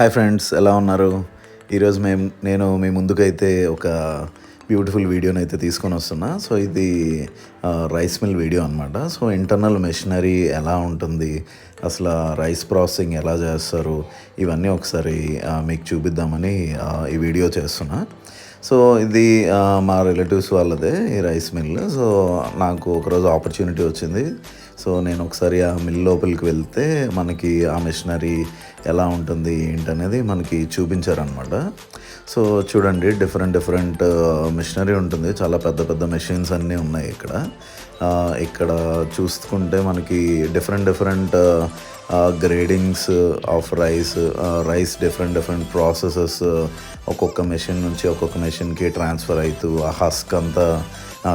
Hi friends ఎలా ఉన్నారు? ఈరోజు మేము నేను మీ ముందుకైతే ఒక బ్యూటిఫుల్ వీడియోని అయితే తీసుకొని వస్తున్నా. సో ఇది రైస్ మిల్ వీడియో అనమాట సో ఇంటర్నల్ మెషినరీ ఎలా ఉంటుంది? అసలు రైస్ ప్రాసెసింగ్ ఎలా చేస్తారు? ఇవన్నీ ఒకసారి మీకు చూపిద్దామని ఈ వీడియో చేస్తున్నా. సో ఇది మా రిలేటివ్స్ వాళ్ళదే ఈ రైస్ మిల్. సో నాకు ఒకరోజు ఆపర్చునిటీ వచ్చింది. సో నేను ఒకసారి ఆ మిల్ లోపలికి వెళ్తే మనకి ఆ మిషనరీ ఎలా ఉంటుంది ఏంటనేది మనకి చూపించారనమాట సో చూడండి డిఫరెంట్ డిఫరెంట్ మిషనరీ ఉంటుంది. చాలా పెద్ద పెద్ద మెషిన్స్ అన్నీ ఉన్నాయి ఇక్కడ. ఇక్కడ చూసుకుంటే మనకి different different gradings of rice rice different different processes ఒక్కొక్క మెషిన్ నుంచి ఒక్కొక్క మెషిన్కి ట్రాన్స్ఫర్ అవుతూ ఆ హస్క్ అంతా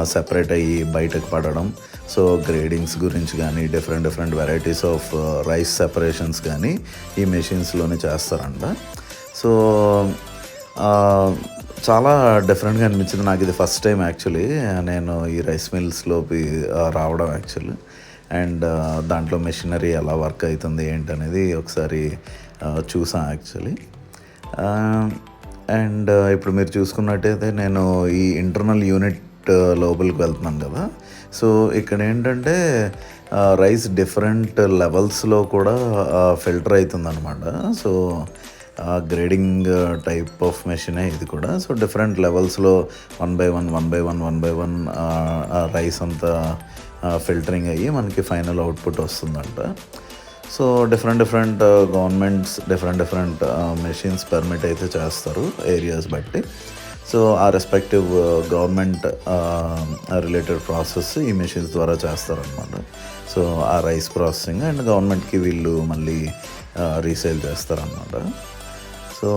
సెపరేట్ అయ్యి బయటకు పడడం. సో గ్రేడింగ్స్ గురించి కానీ different different varieties of rice separations కానీ ఈ మెషిన్స్లోనే చేస్తారంట. సో చాలా డిఫరెంట్గా అనిపించింది. నాకు ఇది ఫస్ట్ టైం యాక్చువల్లీ నేను ఈ రైస్ మిల్స్లోకి రావడం యాక్చువల్లీ అండ్ దాంట్లో మెషినరీ ఎలా వర్క్ అవుతుంది ఏంటనేది ఒకసారి చూసాను యాక్చువల్లీ అండ్ ఇప్పుడు మీరు చూసుకున్నట్టయితే నేను ఈ ఇంటర్నల్ యూనిట్ లోపలికి వెళ్తున్నాను కదా. సో ఇక్కడ ఏంటంటే రైస్ డిఫరెంట్ లెవెల్స్లో కూడా ఫిల్టర్ అవుతుందన్నమాట. సో గ్రేడింగ్ టైప్ ఆఫ్ మెషినే ఇది కూడా. సో డిఫరెంట్ లెవెల్స్లో one by one one by one one by one rice అంతా ఫిల్టరింగ్ అయ్యి మనకి ఫైనల్ అవుట్పుట్ వస్తుందంట. So different different governments different different machines permit అయితే చేస్తారు ఏరియాస్ బట్టి. సో ఆ రెస్పెక్టివ్ గవర్నమెంట్ రిలేటెడ్ ప్రాసెస్ ఈ మెషిన్స్ ద్వారా చేస్తారనమాట సో ఆ రైస్ ప్రాసెసింగ్ అండ్ గవర్నమెంట్కి వీళ్ళు మళ్ళీ రీసేల్ చేస్తారనమాట సో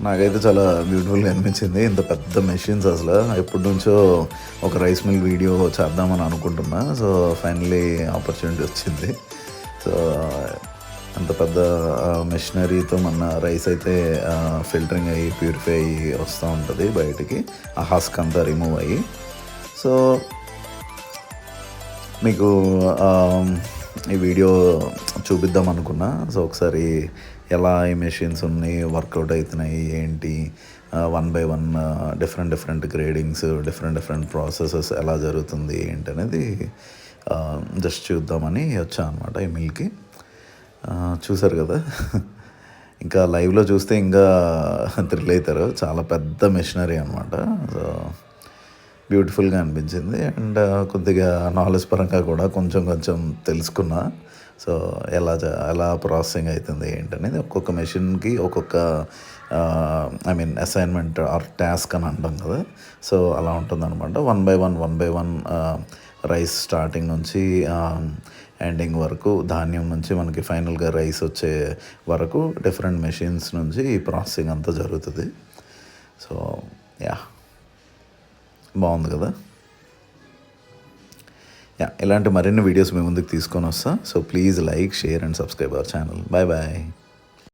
నాకైతే చాలా బ్యూటిఫుల్గా అనిపించింది. ఇంత పెద్ద మెషిన్స్ అసలు. ఎప్పటి నుంచో ఒక రైస్ మిల్ వీడియో చేద్దామని అనుకుంటున్నా. సో ఫైనలీ ఆపర్చునిటీ వచ్చింది. సో అంత పెద్ద మెషినరీతో మన రైస్ అయితే ఫిల్టరింగ్ అయ్యి ప్యూరిఫై అయ్యి వస్తూ ఉంటుంది బయటికి. ఆ హస్క్ అంతా రిమూవ్ అయ్యి. సో మీకు ఈ వీడియో చూపిద్దాం అనుకున్నా. సో ఒకసారి ఎలా ఈ మెషిన్స్ ఉన్నాయి వర్కౌట్ అవుతున్నాయి ఏంటి one by one different different gradings different different processes ఎలా జరుగుతుంది ఏంటి అనేది జస్ట్ చూద్దామని వచ్చా అనమాట ఈ మిల్కి చూసారు కదా? ఇంకా లైవ్లో చూస్తే ఇంకా థ్రిల్ అవుతారు. చాలా పెద్ద మెషినరీ అనమాట సో బ్యూటిఫుల్గా అనిపించింది. అండ్ కొద్దిగా నాలెడ్జ్ పరంగా కూడా కొంచెం కొంచెం తెలుసుకున్నా. సో ఎలా ఎలా ప్రాసెసింగ్ అవుతుంది ఏంటనేది ఒక్కొక్క మెషిన్కి ఒక్కొక్క I mean assignment or task అని అంటాం కదా. సో అలా ఉంటుందన్నమాట. One by one one by one rice starting నుంచి ఎండింగ్ వరకు ధాన్యం నుంచి మనకి ఫైనల్గా రైస్ వచ్చే వరకు డిఫరెంట్ మెషిన్స్ నుంచి ఈ ప్రాసెసింగ్ అంతా జరుగుతుంది. సో యా బాగుంది కదా? యా ఇలాంటి మరిన్ని వీడియోస్ మీ ముందుకు తీసుకొని వస్తా. So please like share and subscribe our channel bye bye